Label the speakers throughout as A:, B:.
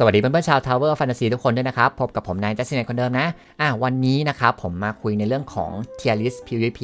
A: สวัสดีเพื่อนๆชาว Tower Fantasy ทุกคนด้วยนะครับ พบกับผมนายจัสตินคนเดิมนะอะวันนี้นะครับผมมาคุยในเรื่องของ Tier List PVP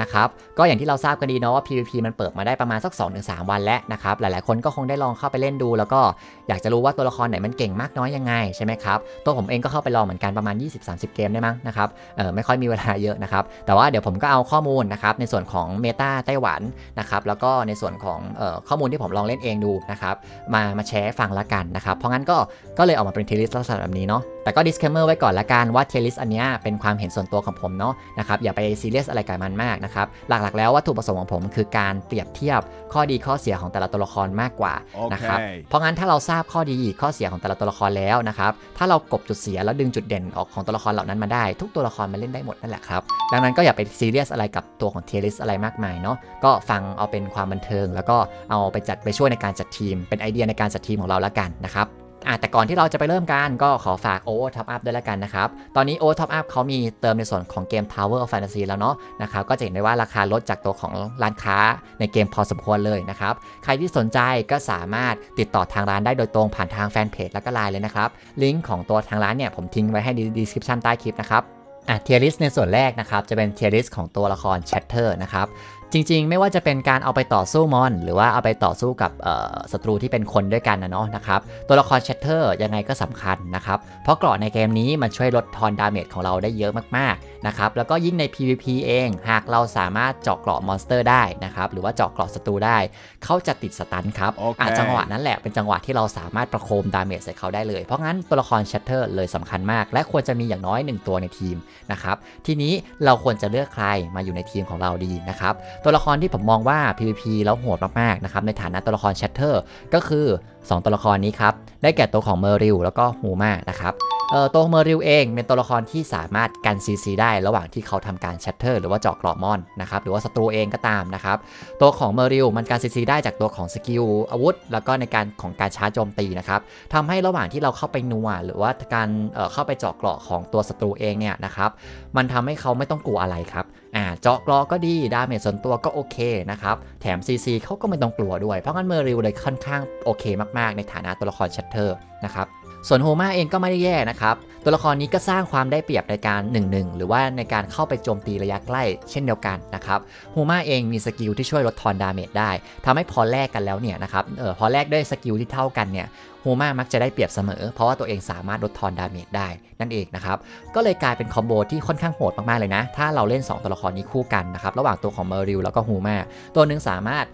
A: นะครับก็อย่างที่เราทราบกันดีเนาะว่า PVP มันเปิดมาได้ประมาณสัก 2-3 วันแล้วนะครับหลายๆคนก็คงได้ลองเข้าไปเล่นดู แล้วก็อยากจะรู้ว่าตัวละครไหนมันเก่งมากน้อยยังไงใช่ไหมครับตัวผมเองก็เข้าไปลองเหมือนกันประมาณ 20-30 เกมได้มั้งนะครับเออไม่ค่อยมีเวลาเยอะนะครับแต่ว่าเดี๋ยวผมก็เอาข้อมูลนะครับในส่วนของเมตาไต้หวันนะครับแล้วก็ในส่วนของเอ่อข้อมูลที่ผมลองเล่นเองดูนะครับมามาแชร์ฟังละกันนะครับเพราะงั้นก็ก็เลยออกมาเป็นเทลิสลักษณะแบบนี้เนาะแต่ก็ disclaimer ไว้ก่อนละกันว่าเทลิสอันเนี้ยเป็นความเห็นส่วนตัวของผมเนาะนะครับอย่าไปซีเรียสอะไรกับมันมากนะครับหลักๆแล้ววัตถุประสงค์ของผมคือการเปรียบเทียบข้อดีข้อเสียของแต่ละตัวละครมากกว่านะครับ
B: โอเค
A: เพราะงั้นถ้าเราทราบข้อดีข้อเสียของแต่ละตัวละครแล้วนะครับถ้าเรากลบจุดเสียแล้วดึงจุดเด่นออกของตัวละครเหล่านั้นมาได้ ทุกตัวละครมันเล่นได้หมดนั่นแหละครับดังนั้นก็อย่าไปซีเรียสอะไรกับตัวของเทลิสอะไรมากมายเนาะก็ฟังเอาเป็นความบันเทิง แล้วก็เอาไปจัดไปช่วยในการจัดทีม เป็นไอเดียในการจัดทีมของเราละกันนะครับอะ แต่ก่อนที่เราจะไปเริ่มกันก็ขอฝาก Over Top Up ด้วยและกันนะครับ ตอนนี้ Over Top Up เขามีเติมในส่วนของเกม Tower of Fantasy แล้วเนาะนะครับ ก็จะเห็นได้ว่าราคาลดจากตัวของร้านค้าในเกมพอสมควรเลยนะครับ ใครที่สนใจก็สามารถติดต่อทางร้านได้โดยตรงผ่านทางแฟนเพจและก็ไลน์เลยนะครับ ลิงก์ของตัวทางร้านเนี่ยผมทิ้งไว้ให้ใน description ใต้คลิปนะครับอะเทียริสในส่วนแรกนะครับ จะเป็นเทียริสของตัวละครแชทเตอร์นะครับ จริงๆ ไม่ว่าจะเป็นการเอาไปต่อสู้มอน หรือว่าเอาไปต่อสู้กับศัตรูที่เป็นคนด้วยกันนะเนาะนะครับตัวละครเชตเตอร์ยังไงก็สำคัญนะครับ เพราะเกราะในเกมนี้มันช่วยลดทอนดาเมจของเราได้เยอะมากๆนะครับแล้วก็ยิ่งใน PVP เอง หากเราสามารถเจาะเกราะมอนสเตอร์ได้นะครับหรือว่าเจาะเกราะศัตรูได้เขาจะติดสตันครับ
B: โอเค
A: อะจังหวะนั้นแหละเป็นจังหวะที่เราสามารถประโคมดาเมจใส่เขาได้เลย เพราะงั้นตัวละครแชทเตอร์เลยสำคัญมาก และควรจะมีอย่างน้อย 1 ตัวในทีมนะครับทีนี้เราควรจะเลือกใครมาอยู่ในทีมของเราดีนะครับตัวละครที่ผมมองว่า PVP แล้วโหดมากๆนะครับในฐานะตัวละครแชทเตอร์ก็คือ2 ตัวละครนี้ครับ ได้แก่ตัวของเมอริลแล้วก็ฮูมานะครับเอ่อตัวเมอริลเองเป็นตัวละครที่สามารถกัน CC ได้ระหว่างที่เขาทำการแชทเตอร์หรือว่าเจาะเกราะมอนนะครับหรือว่าศัตรูเองก็ตามนะครับ ตัวของเมอริลมันการ CC ได้จากตัวของสกิลอาวุธ แล้วก็ในการของการชาร์จโจมตีนะครับทำให้ระหว่างที่เราเข้าไปนัวหรือว่าการเอ่อเข้าไปเจาะเกราะของตัวศัตรูเองเนี่ยนะครับมันทำให้เขาไม่ต้องกลัวอะไรครับ อ่าเจาะกรอก็ดี ดาเมจส่วนตัวก็โอเคนะครับ แถม CC เขาก็ไม่ต้องกลัวด้วย เพราะงั้นเมอริวเลยค่อนข้างโอเคมากๆ ในฐานะตัวละครชัตเตอร์นะครับ ส่วนโฮมาเองก็ไม่ได้แย่นะครับ ตัวละครนี้ก็สร้างความได้เปรียบในการ1-1หรือว่าในการเข้าไปโจมตีระยะใกล้เช่นเดียวกันนะครับโฮมาเองมีสกิลที่ช่วยลดทอนดาเมจได้ทำให้พอแลกกันแล้วเนี่ยนะครับเออพอแลกด้วยสกิลที่เท่ากันเนี่ยโฮมามักจะได้เปรียบเสมอ เพราะว่าตัวเองสามารถลดทอนดาเมจได้นั่นเองนะครับก็เลยกลายเป็นคอมโบที่ค่อนข้างโหดมากๆเลยนะ ถ้าเราเล่น 2 ตัวละครนี้คู่กันนะครับระหว่างตัวของเมอริลแล้วก็ฮูมาตัวหนึ่งสามารถ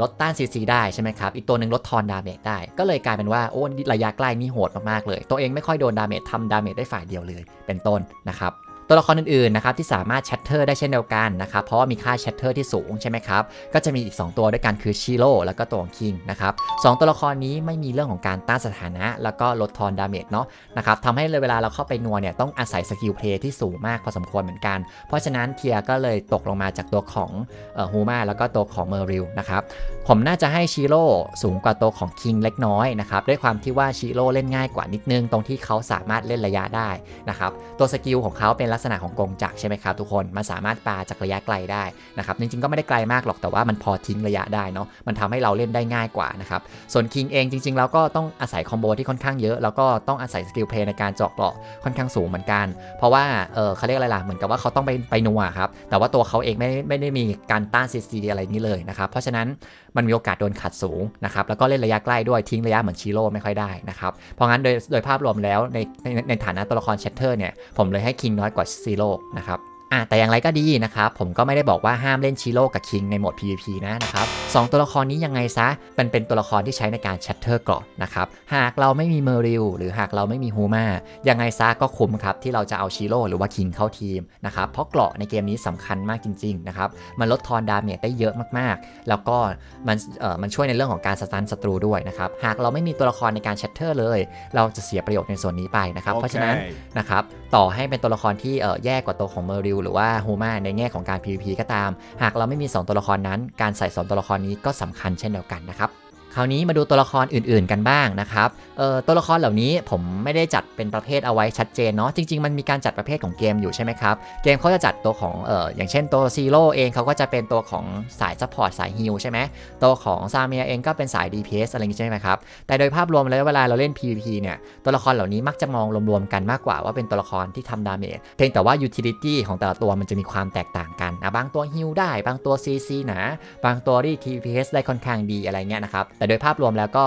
A: ลดต้านซีซีได้ใช่ไหมครับ อีกตัวหนึ่งลดทอนดาเมจได้ ก็เลยกลายเป็นว่าโอ้ระยะใกล้นี่โหดมากๆเลย ตัวเองไม่ค่อยโดนดาเมจทำดาเมจได้ฝ่ายเดียวเลย เป็นต้นนะครับ ตัวละครอื่นๆนะครับที่สามารถแชทเตอร์ได้เช่นเดียวกันนะครับเพราะว่ามีค่าแชทเตอร์ที่สูงใช่ไหมครับก็จะมีอีก 2 ตัวด้วยกันคือชิโร่แล้วก็ตัวของคิงนะครับสองตัวละครนี้ไม่มีเรื่องของการต้านสถานะ แล้วก็ลดทอนดาเมจเนาะนะครับทำให้เลยเวลาเราเข้าไปนัวเนี่ยต้องอาศัยสกิลเพลย์ที่สูงมากพอสมควรเหมือนกัน เพราะฉะนั้นเทียก็เลยตกลงมาจากตัวของฮูมาแล้วก็ตัวของเมอริลนะครับผมน่าจะให้ชิโร่สูงกว่าตัวของคิงเล็กน้อยนะครับด้วยความที่ว่าชิโร่เล่นง่ายกว่านิดนึงตรงที่เขาสามารถเล่นระยะได้นะครับตัวสกิลของเขาเป็นลักษณะของกงจักรใช่ไหมครับทุกคน มันสามารถปาจากระยะไกลได้นะครับจริงๆก็ไม่ได้ไกลมากหรอกแต่ว่ามันพอทิ้งระยะได้เนาะมันทำให้เราเล่นได้ง่ายกว่านะครับส่วนคิงเองจริงๆแล้วก็ต้องอาศัยคอมโบที่ค่อนข้างเยอะแล้วก็ต้องอาศัยสกิลเพลย์ในการเจาะเกราะค่อนข้างสูงเหมือนกัน เพราะว่าเออเขาเรียกอะไรล่ะเหมือนกับว่าเขาต้องไปไปนัวครับแต่ว่าตัวเขาเองไม่ไม่ได้มีการต้านซีซีอะไรนี้เลยนะครับเพราะฉะนั้นมันมีโอกาสโดนขัดสูงนะครับแล้วก็เล่นระยะใกล้ด้วยทิ้งระยะเหมือนชิโร่ไม่ค่อยได้นะครับเพราะงั้นโดยโดยภาพรวมแล้วในในในฐานะตัวละครเชตเตอร์เนี่ยผมเลยให้คิงน้อยกว่าซีโร่นะครับอะแต่อย่างไรก็ดีนะครับ ผมก็ไม่ได้บอกว่าห้ามเล่นชิโร่กับคิงในโหมด PVP นะนะครับสองตัวละครนี้ยังไงซะมันเป็นตัวละครที่ใช้ในการชัตเตอร์เกราะนะครับ หากเราไม่มีเมอริลหรือหากเราไม่มีฮูมายังไงซะก็คุ้มครับ ที่เราจะเอาชิโร่หรือว่าคิงเข้าทีมนะครับ เพราะเกราะในเกมนี้สำคัญมากจริง ๆ นะครับ มันลดทอนดาเมจได้เยอะมากๆ แล้วก็มันเอ่อมันช่วยในเรื่องของการสตันศัตรูด้วยนะครับ หากเราไม่มีตัวละครในการแชทเตอร์เลย เราจะเสียประโยชน์ในส่วนนี้ไปนะครับเพราะฉะนั้น
B: โอเค
A: นะครับ ต่อให้เป็นตัวละครที่เอ่อแย่กว่าตัวของเมอริลหรือว่าฮูมาในแง่ของการ PVP ก็ตาม หากเราไม่มี 2 ตัวละครนั้น การใส่2ตัวละครนี้ก็สำคัญเช่นเดียวกันนะครับ คราวนี้มาดูตัวละครอื่นๆกันบ้างนะครับเอ่อตัวละครเหล่านี้ผมไม่ได้จัดเป็นประเภทเอาไว้ชัดเจนเนาะจริง ๆ มันมีการจัดประเภทของเกมอยู่ใช่ไหมครับเกมเขาจะจัดตัวของเอ่ออย่างเช่นตัวซีโร่เองเขาก็จะเป็นตัวของสายซัพพอร์ตสายฮิลใช่ไหมตัวของซาเมียเองก็เป็นสาย DPS อะไรอย่างงี้ใช่ไหมครับแต่โดยภาพรวมแล้วเวลาเราเล่น PVP เนี่ยตัวละครเหล่านี้มักจะมองรวมๆกันมากกว่าว่าเป็นตัวละครที่ทำดาเมจเพียงแต่ว่า utility ของแต่ละตัวมันจะมีความแตกต่างกันอะบางตัวฮิลได้ บางตัว CC หนาบางตัวที่ TPS ได้ค่อนข้างดีอะไรเงี้ยนะครับแต่โดยภาพรวมแล้วก็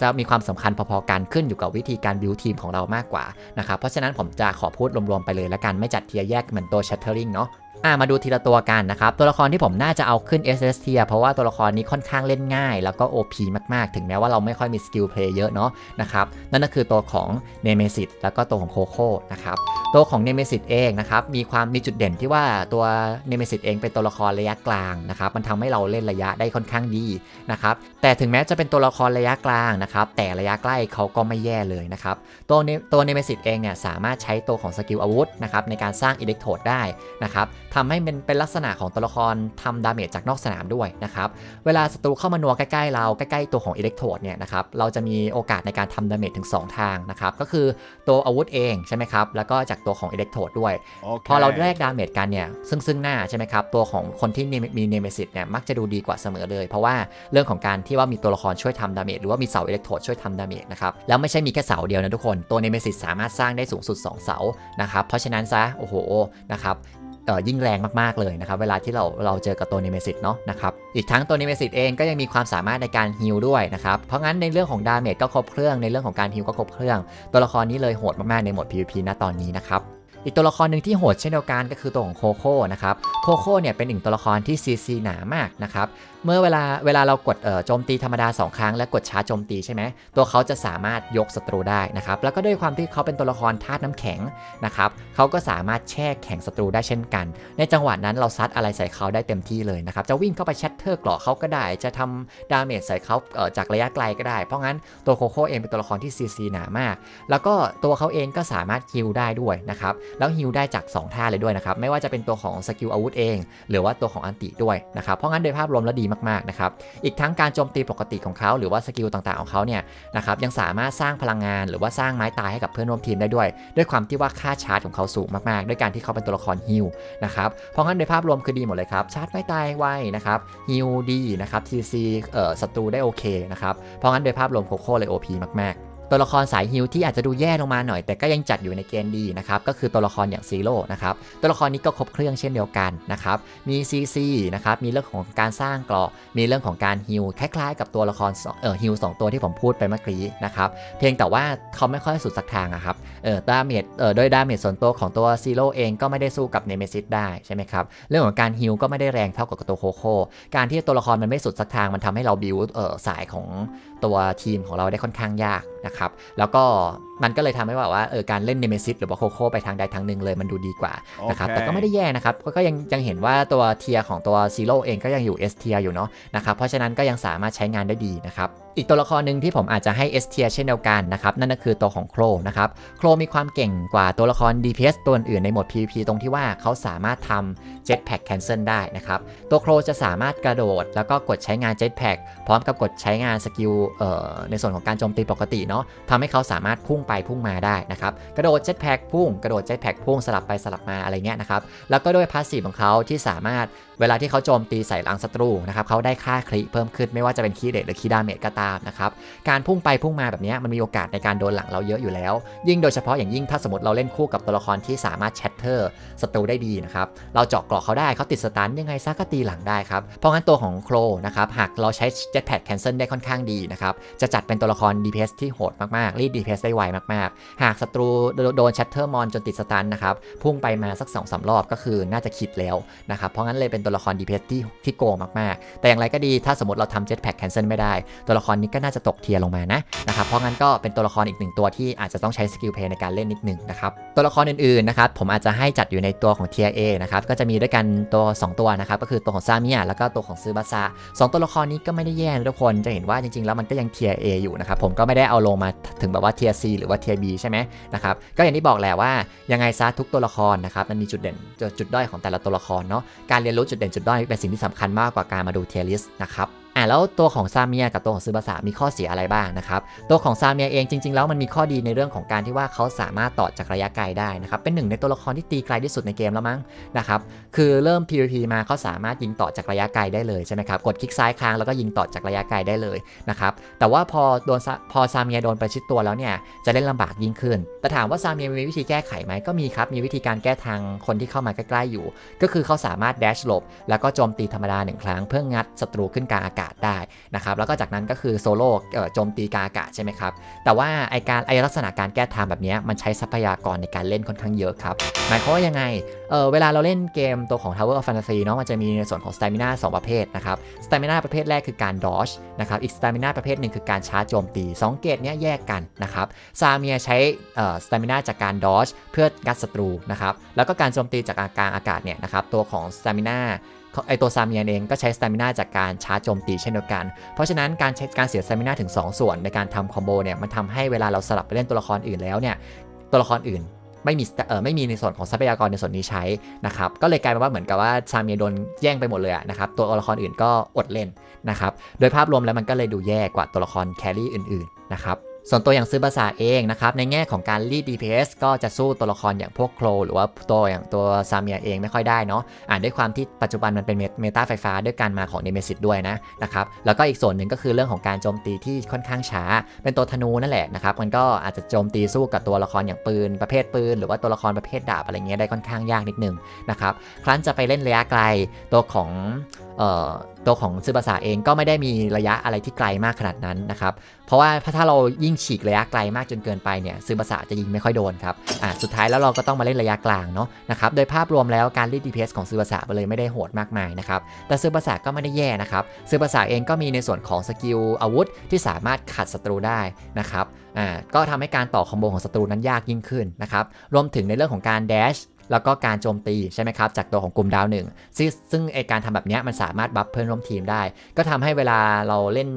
A: จะมีความสำคัญพอๆกันขึ้นอยู่กับวิธีการบิวทีมของเรามากกว่านะครับเพราะฉะนั้นผมจะขอพูดรวมๆไปเลยละกันไม่จัดเทียร์แยกเหมือนตัว Shattering เนาะ อะมาดูทีละตัวกันนะครับ ตัวละครที่ผมน่าจะเอาขึ้น SS tier เพราะว่าตัวละครนี้ค่อนข้างเล่นง่าย แล้วก็ OP มากๆ ถึงแม้ว่าเราไม่ค่อยมีสกิลเพลย์เยอะเนาะนะครับนั่นก็คือตัวของ Nemesis แล้วก็ตัวของโคโค่นะครับตัวของ Nemesis เองนะครับมีความมีจุดเด่นที่ว่าตัว Nemesis เองเป็นตัวละครระยะกลางนะครับมันทำให้เราเล่นระยะได้ค่อนข้างดีนะครับแต่ถึงแม้จะเป็นตัวละครระยะกลางนะครับแต่ระยะใกล้เขาก็ไม่แย่เลยนะครับตัวตัว Nemesis เองเนี่ยสามารถใช้ตัวของสกิลอาวุธนะครับในการสร้างอิเล็กโทรดได้นะครับทำให้เป็นเป็นลักษณะของตัวละครทำดาเมจจากนอกสนามด้วยนะครับเวลาศัตรูเข้ามานัวใกล้ๆเราใกล้ๆตัวของอิเล็กโทรดเนี่ยนะครับเราจะมีโอกาสในการทำดาเมจถึง 2 ทางนะครับก็คือตัวอาวุธเองใช่ไหมครับแล้วก็จากตัวของอิเล็กโทรดด้วยพอเราแลกดาเมจกันเนี่ยซึ่งซึ่งหน้าใช่ไหมครับตัวของคนที่มีเนเมซิสเนี่ยมักจะดูดีกว่าเสมอเลย เพราะว่าเรื่องของการที่ว่ามีตัวละครช่วยทำดาเมจหรือว่ามีเสาอิเล็กโทรดช่วยทำดาเมจนะครับแล้วไม่ใช่มีแค่เสาเดียวนะทุกคนตัวเนเมซิสสามารถสร้างได้สูงสุด 2 เสานะครับเพราะฉะนั้นซะโอ้โหนะครับเอ่อ ยิ่งแรงมากๆเลยนะครับ เวลาที่เราเราเจอกับตัวนิเมซิตเนาะนะครับ อีกทั้งตัวนิเมซิตเองก็ยังมีความสามารถในการฮิลด้วยนะครับ เพราะงั้นในเรื่องของดาเมจก็ครบเครื่อง ในเรื่องของการฮิลก็ครบเครื่อง ตัวละครนี้เลยโหดมากๆในโหมด PVP ณตอนนี้นะครับอีกตัวละครหนึ่งที่โหดเช่นเดียวกันก็คือตัวของโคโค่นะครับ โคโค่เนี่ยเป็นหนึ่งตัวละครที่ CC หนามากนะครับเมื่อเวลาเวลาเรากดเอ่อโจมตีธรรมดา 2 ครั้ง และกดชาร์จโจมตีใช่ไหมตัวเขาจะสามารถยกศัตรูได้นะครับแล้วก็ด้วยความที่เขาเป็นตัวละครธาตุน้ำแข็งนะครับเขาก็สามารถแช่แข็งศัตรูได้เช่นกัน ในจังหวะนั้นเราซัดอะไรใส่เขาได้เต็มที่เลยนะครับจะวิ่งเข้าไปแชตเตอร์กราะเขาก็ได้ จะทำดาเมจใส่เขาเอ่อจากระยะไกลก็ได้ เพราะงั้นตัวโคโค่เองเป็นตัวละครที่ CC หนามาก แล้วก็ตัวเขาเองก็สามารถฮิลได้ด้วยนะครับแล้วฮิลได้จาก 2 ท่าเลยด้วยนะครับไม่ว่าจะเป็นตัวของสกิลอาวุธเอง หรือว่าตัวของอันติด้วยนะครับเพราะงั้นโดยภาพรวมแล้วดีมากๆนะครับ อีกทั้งการโจมตีปกติของเขา หรือว่าสกิลต่างๆของเขาเนี่ยนะครับยังสามารถสร้างพลังงาน หรือว่าสร้างไม้ตายให้กับเพื่อนร่วมทีมได้ด้วย ด้วยความที่ว่าค่าชาร์จของเขาสูงมากๆ ด้วยการที่เขาเป็นตัวละครฮิลนะครับ เพราะงั้นโดยภาพรวมคือดีหมดเลยครับ ชาร์จไม้ตายไวนะครับฮิลดีนะครับทีซีเอ่อศัตรูได้โอเคนะครับ เพราะงั้นโดยภาพรวมโคโค่เลยโอพีมากๆ ตัวละครสายฮิลที่อาจจะดูแย่ลงมาหน่อย แต่ก็ยังจัดอยู่ในเกณฑ์ดีนะครับก็คือตัวละครอย่างซีโร่นะครับตัวละครนี้ก็ครบเครื่องเช่นเดียวกันนะครับมี CC นะครับมีเรื่องของการสร้างเกราะมีเรื่องของการฮิลคล้ายๆ กับตัวละครเอ่อฮิลสองตัวที่ผมพูดไปเมื่อกี้นะครับเพียงแต่ว่าเขาไม่ค่อยสุดสักทางอะครับเอ่อดาเมจเอ่อโดยดาเมจส่วนตัวของตัวซีโร่เองก็ไม่ได้สู้กับเนเมซิสได้ใช่ไหมครับเรื่องของการฮิลก็ไม่ได้แรงเท่ากับตัวโคโค่การที่ตัวละครมันไม่สุดสักทางมันทำให้เราบิวเอ่อสายของตัวทีมของเราได้ค่อนข้างยากนะครับ แล้วก็ มันก็เลยทำให้แบบว่าเออการเล่นเนเมซิสหรือว่าโคโค่ไปทางใดทางหนึ่งเลยมันดูดีกว่านะครับ
B: โอเค
A: แต่ก็ไม่ได้แย่นะครับก็ก็ยังยังเห็นว่าตัวเทียของตัวซีโร่เองก็ยังอยู่ S เทียอยู่เนาะนะครับเพราะฉะนั้นก็ยังสามารถใช้งานได้ดีนะครับอีกตัวละครหนึ่งที่ผมอาจจะให้ S เทียเช่นเดียวกันนะครับนั่นก็คือตัวของโครนะครับโครมีความเก่งกว่าตัวละคร DPS ตัวอื่นในโหมด PVP ตรงที่ว่าเขาสามารถทำ Jetpack Cancel ได้นะครับตัวโครจะสามารถกระโดด แล้วก็กดใช้งาน Jetpack พร้อมกับกดใช้งานสกิลเอ่อในส่วนของการโจมตีปกติเนาะทำให้เขาสามารถพุ่งไปพุ่งมาได้นะครับกระโดด Jetpack พุ่งกระโดด Jetpack พุ่งสลับไปสลับมาอะไรเงี้ยนะครับแล้วก็ด้วยพาสซีฟของเขาที่สามารถเวลาที่เขาโจมตีใส่หลังศัตรูนะครับเขาได้ค่าคริเพิ่มขึ้นไม่ว่าจะเป็นคีเดทหรือคีดาเมจก็ตามนะครับการพุ่งไปพุ่งมาแบบนี้มันมีโอกาสในการโดนหลังเราเยอะอยู่แล้ว ยิ่งโดยเฉพาะอย่างยิ่งถ้าสมมติเราเล่นคู่กับตัวละครที่สามารถแชตเตอร์ศัตรูได้ดีนะครับเราเจาะเกราะเขาได้เขาติดสตันยังไงซะก็ตีหลังได้ครับเพราะงั้นตัวของโครนะครับหากเราใช้ Jetpack Cancel ได้ค่อนข้างดีนะครับจะจัดเป็นตัวละคร DPS ที่โหดมากๆรีด DPS ได้ไวมากๆ หากศัตรูโดน Shatter Mon จนติดสตันนะครับ พุ่งไปมาสัก2อสรอบก็คือน่าจะคิดแล้วนะครับ เพราะงั้นเลยเป็นตัวละคร DPS ที่ที่โกงมากๆ แต่อย่างไรก็ดีถ้าสมมติเราทำ Jetpack Cancel ไม่ได้ ตัวละครนี้ก็น่าจะตกเทียร์ลงมานะนะครับเพราะงั้นก็เป็นตัวละครอีกหนึ่งตัวที่อาจจะต้องใช้สกิลเพย์ในการเล่นนิดหนึ่งนะครับตัวละครอื่นๆนะครับผมอาจจะให้จัดอยู่ในตัวของเทียร์ A นะครับก็จะมีด้วยกันตัว 2 ตัวนะครับก็คือตัวของซามิยะแล้วก็ตัวของซึบาซาสองตัวละครนี้ก็ไม่ได้แย่นะทุกคนจะเห็นว่าจริงๆ แล้วมันก็ยังเทียร์ A อยู่นะครับผมก็ไม่ได้เอาลงมาถึงแบบว่าเทียร์ C หรือว่าเทียร์ B ใช่ไหมนะครับก็อย่างที่บอกแหละว่ายังไงซะทุกตัวละครนะครับมันมีจุดเด่นจุดด้อยของแต่ละตัวละครเนาะการเรียนรู้จุดเด่นจุดด้อยเป็นสิ่งที่สำคัญมากกว่าการมาดูเทียร์ลิสต์นะครับ แล้วตัวของซาเมียกับตัวของซึบาสะมีข้อเสียอะไรบ้างนะครับ ตัวของซาเมียเองจริง ๆ แล้วมันมีข้อดีในเรื่องของการที่ว่าเขาสามารถต่อจากระยะไกลได้นะครับ เป็นหนึ่งในตัวละครที่ตีไกลที่สุดในเกมแล้วมั้งนะครับ คือเริ่ม PVP มาเขาสามารถยิงต่อจากระยะไกลได้เลยใช่ไหมครับ กดคลิกซ้ายค้างแล้วก็ยิงต่อจากระยะไกลได้เลยนะครับ แต่ว่าพอโดนพอซาเมียโดนประชิดตัวแล้วเนี่ย จะเล่นลำบากยิ่งขึ้น แต่ถามว่าซาเมียมีวิธีแก้ไขไหมก็มีครับ มีวิธีการแก้ทางคนที่เข้ามาใกล้ๆอยู่ ก็คือเขาสามารถแดชหลบ แล้วก็โจมตีธรรมดาหนึ่งครั้งเพื่องัดศัตรูขึ้นกลางอากาศได้นะครับแล้วก็จากนั้นก็คือโซโล่โจมตีกาอากาศใช่ไหมครับแต่ว่าไอการไอลักษณะการแก้ทางแบบนี้มันใช้ทรัพยากรในการเล่นค่อนข้างเยอะครับหมายความว่ายังไงเออเวลาเราเล่นเกมตัวของ Tower of Fantasy เนาะมันจะมีในส่วนของ Stamina 2 ประเภทนะครับ Stamina ประเภทแรกคือการ Dodge นะครับอีก Stamina ประเภทหนึ่งคือการชาร์จโจมตี 2 เกรดเนี้ยแยกกันนะครับซาเมียใช้เอ่อ Stamina จากการ Dodge เพื่องัดศัตรูนะครับแล้วก็การโจมตีจากกลางอากาศเนี่ยนะครับตัวของ Stamina ไอตัวซาเมียนเองก็ใช้สตามินาจากการชาร์จโจมตีเช่นเดียวกัน เพราะฉะนั้นการใช้การเสียสตามินาถึง 2 ส่วนในการทำคอมโบเนี่ยมันทำให้เวลาเราสลับไปเล่นตัวละครอื่นแล้วเนี่ยตัวละครอื่นไม่มีเออไม่มีในส่วนของทรัพยากรในส่วนนี้ใช้นะครับก็เลยกลายเป็นว่าเหมือนกับว่าซาเมียโดนแย่งไปหมดเลยนะครับตัวละครอื่นก็อดเล่นนะครับโดยภาพรวมแล้วมันก็เลยดูแย่กว่าตัวละครแครี่อื่นๆนะครับ ส่วนตัวอย่างซื้อภาษาเองนะครับในแง่ของการรีด DPS ก็จะสู้ตัวละครอย่างพวกโคลหรือว่าตัวอย่างตัวซาเมียเองไม่ค่อยได้เนาะอ่านด้วยความที่ปัจจุบันมันเป็นเมตาไฟฟ้าด้วยการมาของเนเมซิสด้วยนะนะครับแล้วก็อีกส่วนหนึ่งก็คือเรื่องของการโจมตีที่ค่อนข้างช้า เป็นตัวธนูนั่นแหละนะครับมันก็อาจจะโจมตีสู้กับตัวละครอย่างปืนประเภทปืน หรือว่าตัวละครประเภทดาบอะไรเงี้ยได้ค่อนข้างยากนิดนึงนะครับครั้นจะไปเล่นระยะไกลตัวของ ตัวของซึบาสะเองก็ไม่ได้มีระยะอะไรที่ไกลมากขนาดนั้นนะครับ เพราะว่าถ้าเรายิ่งฉีกระยะไกลมากจนเกินไปเนี่ยซึบาสะจะยิงไม่ค่อยโดนครับอ่าสุดท้ายแล้วเราก็ต้องมาเล่นระยะกลางเนาะนะครับ โดยภาพรวมแล้วการรีด DPS ของซึบาสะเลยไม่ได้โหดมากมายนะครับ แต่ซึบาสะก็ไม่ได้แย่นะครับซึบาสะเองก็มีในส่วนของสกิลอาวุธที่สามารถขัดศัตรูได้นะครับอ่าก็ทำให้การต่อคอมโบของศัตรูนั้นยากยิ่งขึ้นนะครับ รวมถึงในเรื่องของการแดช แล้วก็การโจมตีใช่ไหมครับ จากตัวของกลุ่มดาวหนึ่งซึ่งซึ่งไอการทำแบบนี้มันสามารถบัฟเพื่อนร่วมทีมได้ ก็ทำให้เวลาเราเล่น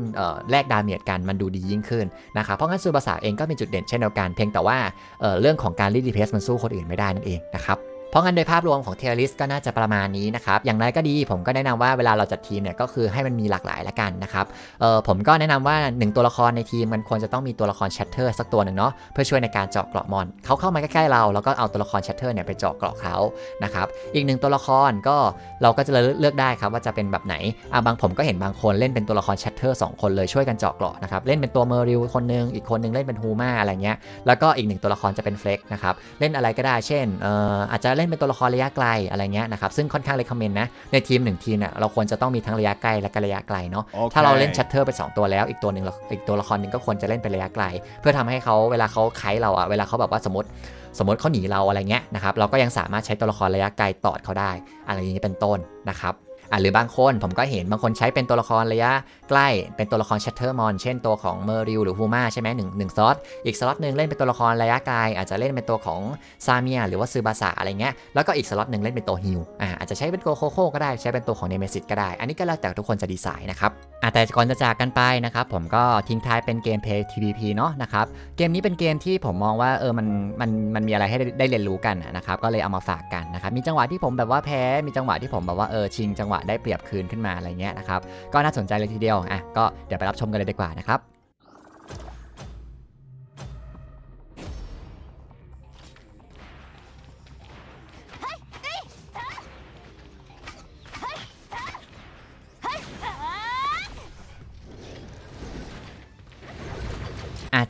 A: แลกดาเมจกันมันดูดียิ่งขึ้นนะครับเพราะงั้นซูบาสะเองก็มีจุดเด่นเช่นเดียวกันเพียงแต่ว่าเเรื่องของการรีดดีเพสมันสู้คนอื่นไม่ได้นั่นเองนะครับ เพราะงั้นโดยภาพรวมของเทอริสก็น่าจะประมาณนี้นะครับ อย่างไรก็ดีผมก็แนะนำว่าเวลาเราจัดทีมเนี่ยก็คือให้มันมีหลากหลายละกันนะครับ เออผมก็แนะนำว่า 1 ตัวละครในทีมมันควรจะต้องมีตัวละครแชทเตอร์สักตัวหนึ่งเนาะเพื่อช่วยในการเจาะเกราะมอนเขาเข้ามาใกล้ๆเราแล้วก็เอาตัวละครแชทเตอร์เนี่ยไปเจาะเกราะเขานะครับ อีกหนึ่งตัวละครก็เราก็จะเลือกได้ครับว่าจะเป็นแบบไหนอะบางผมก็เห็นบางคนเล่นเป็นตัวละครแชทเตอร์สองคนเลยช่วยกันเจาะเกราะนะครับเล่นเป็นตัวเมอริลคนหนึงอีกคนหนึงเล่นเป็นฮูมาอะไรเงี้ยแล้วก็อีกหนึ่งตัวละครจะเป็นเฟล็กนะครับเล่นอะไรก็ได้เช่นเอ่ออาจจะเล่นเป็นตัวละครระยะไกลอะไรเงี้ยนะครับซึ่งค่อนข้างเลยคอมเมนต์นะในทีมหนึ่งทีมเนี่ยเราควรจะต้องมีทั้งระยะใกล้และก็ระยะไกลเนาะถ้าเราเล่นชัตเตอร์ไป 2 ตัวแล้วอีกตัวหนึ่งเราอีกตัวละครหนึ่งก็ควรจะเล่นเป็นระยะไกล เพื่อทำให้เขาเวลาเขาไคเราอะเวลาเขาแบบว่าสมมติสมมติเขาหนีเราอะไรเงี้ยนะครับเราก็ยังสามารถใช้ตัวละครระยะไกลตอดเขาได้ อะไรอย่างนี้เป็นต้นนะครับ อะหรือบางคนผมก็เห็นบางคนใช้เป็นตัวละครระยะใกล้เป็นตัวละครชัตเตอร์มอนเช่นตัวของเมอริลหรือฮูมาใช่ไหมหนึ่งหนึ่งซอสอีกสล็อตหนึ่งเล่นเป็นตัวละครระยะไกลอาจจะเล่นเป็นตัวของซาเมียหรือว่าซือบาสะอะไรเงี้ยแล้วก็อีกสล็อตหนึ่งเล่นเป็นตัวฮิลอ่าอาจจะใช้เป็นตัวโคโค่ก็ได้ใช้เป็นตัวของเนเมซิสก็ได้ อันนี้ก็แล้วแต่ทุกคนจะดีไซน์นะครับอะแต่ก่อนจะจากกันไปนะครับผมก็ทิ้งท้ายเป็นเกมเพย์ TVP เนาะนะครับเกมนี้เป็นเกมที่ผมมองว่าเออมันมันมันมีอะไรให้ได้เรียนรู้กันนะครับก็เลยเอามาฝากกันนะครับมีจังหวะที่ผมแบบว่าแพ้มีจังหวะที่ผมแบบว่าเออชิงจังหวะได้เปรียบคืนขึ้นมาอะไรเงี้ยนะครับก็น่าสนใจเลยทีเดียวอะก็เดี๋ยวไปรับชมกันเลยดีกว่านะครับ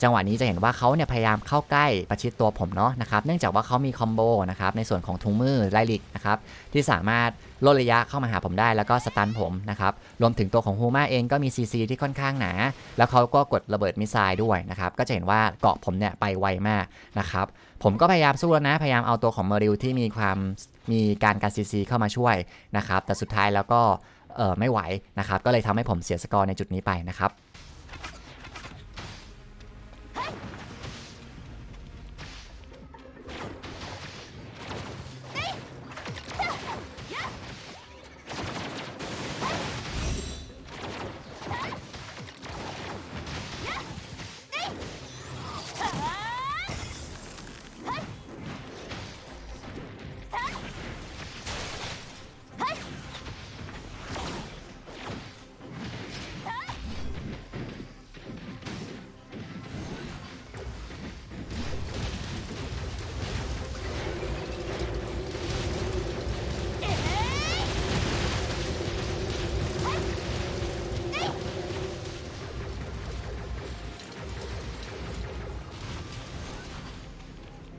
A: จังหวะนี้จะเห็นว่าเขาเนี่ยพยายามเข้าใกล้ประชิดตัวผมเนาะนะครับ เนื่องจากว่าเขามีคอมโบนะครับในส่วนของถุงมือไลลิกนะครับที่สามารถลดระยะเข้ามาหาผมได้แล้วก็สตันผมนะครับ รวมถึงตัวของฮูมาเองก็มี CC ที่ค่อนข้างหนา แล้วเขาก็กดระเบิดมิสไซล์ด้วยนะครับ ก็จะเห็นว่าเกาะผมเนี่ยไปไวมากนะครับ ผมก็พยายามสู้แล้วนะ พยายามเอาตัวของเมอริลที่มีความมีการการ CC เข้ามาช่วยนะครับ แต่สุดท้ายแล้วก็ไม่ไหวนะครับ ก็เลยทำให้ผมเสียสกอร์ในจุดนี้ไปนะครับ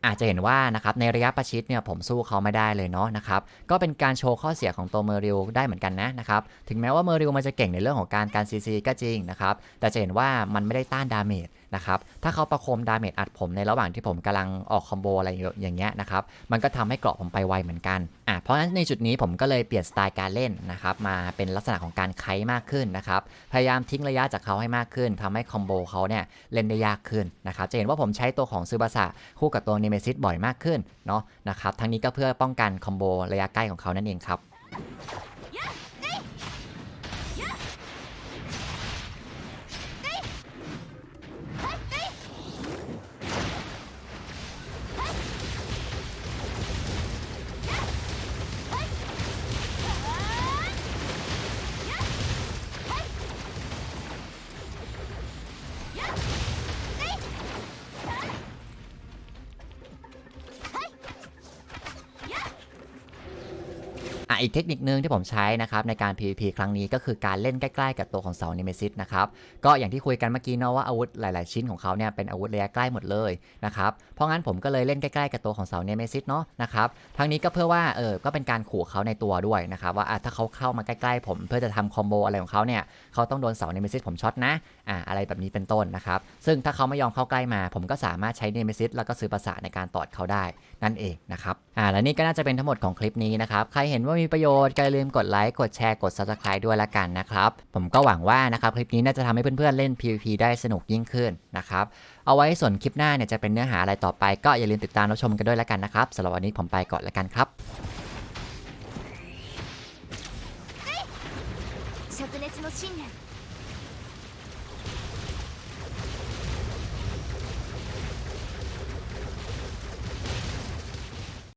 A: อาจจะเห็นว่านะครับในระยะประชิดเนี่ยผมสู้เขาไม่ได้เลยเนาะนะครับก็เป็นการโชว์ข้อเสียของตัวเมอริลได้เหมือนกันนะนะครับถึงแม้ว่าเมอริลมันจะเก่งในเรื่องของการการซีซีก็จริงนะครับแต่จะเห็นว่ามันไม่ได้ต้านดาเมจ นะครับ ถ้าเขาประคมดาเมจอัดผมในระหว่างที่ผมกำลังออกคอมโบอะไรอย่างเงี้ยนะครับ มันก็ทำให้เกราะผมไปไวเหมือนกันอะเพราะฉะนั้นในจุดนี้ผมก็เลยเปลี่ยนสไตล์การเล่นนะครับ มาเป็นลักษณะของการไคมากขึ้นนะครับ พยายามทิ้งระยะจากเขาให้มากขึ้นทำให้คอมโบเขาเนี่ยเล่นได้ยากขึ้นนะครับ จะเห็นว่าผมใช้ตัวของซูบาสะคู่กับตัวเนเมซิสบ่อยมากขึ้นเนาะนะครับ ทั้งนี้ก็เพื่อป้องกันคอมโบระยะใกล้ของเขานั่นเองครับ อีกเทคนิคนึงที่ผมใช้นะครับในการ PVP ครั้งนี้ก็คือการเล่นใกล้ๆกับตัวของเสาเนเมซิสนะครับก็อย่างที่คุยกันเมื่อกี้เนาะว่าอาวุธหลายๆ ชิ้นของเขาเนี่ยเป็นอาวุธระยะใกล้หมดเลยนะครับเพราะงั้นผมก็เลยเล่นใกล้ๆกับตัวของเสาเนเมซิสเนาะนะครับทั้งนี้ก็เพื่อว่าเออก็เป็นการขู่เขาในตัวด้วยนะครับว่าอะถ้าเขาเข้ามาใกล้ๆผมเพื่อจะทำคอมโบอะไรของเขาเนี่ยเขาต้องโดนเสาเนเมซิสผมช็อตนะอะอะไรแบบนี้เป็นต้นนะครับซึ่งถ้าเขาไม่ยอมเข้าใกล้มา ผมก็สามารถใช้เนเมซิสแล้วก็ซื้อประสาในการตอดเขาได้นั่นเองนะครับอ่าและนี่ก็น่าจะเป็นทั้งหมดของคลิปนี้นะครับใครเห็นว่ามีประโยชน์ก็อย่าลืมกดไลค์กดแชร์กด subscribe ด้วยละกันนะครับ ผมก็หวังว่านะครับคลิปนี้น่าจะทำให้เพื่อนๆเล่น PVP ได้สนุกยิ่งขึ้นนะครับ เอาไว้ส่วนคลิปหน้าเนี่ยจะเป็นเนื้อหาอะไรต่อไป ก็อย่าลืมติดตามรับชมกันด้วยละกันนะครับสำหรับวันนี้ผมไปก่อนละกันครับ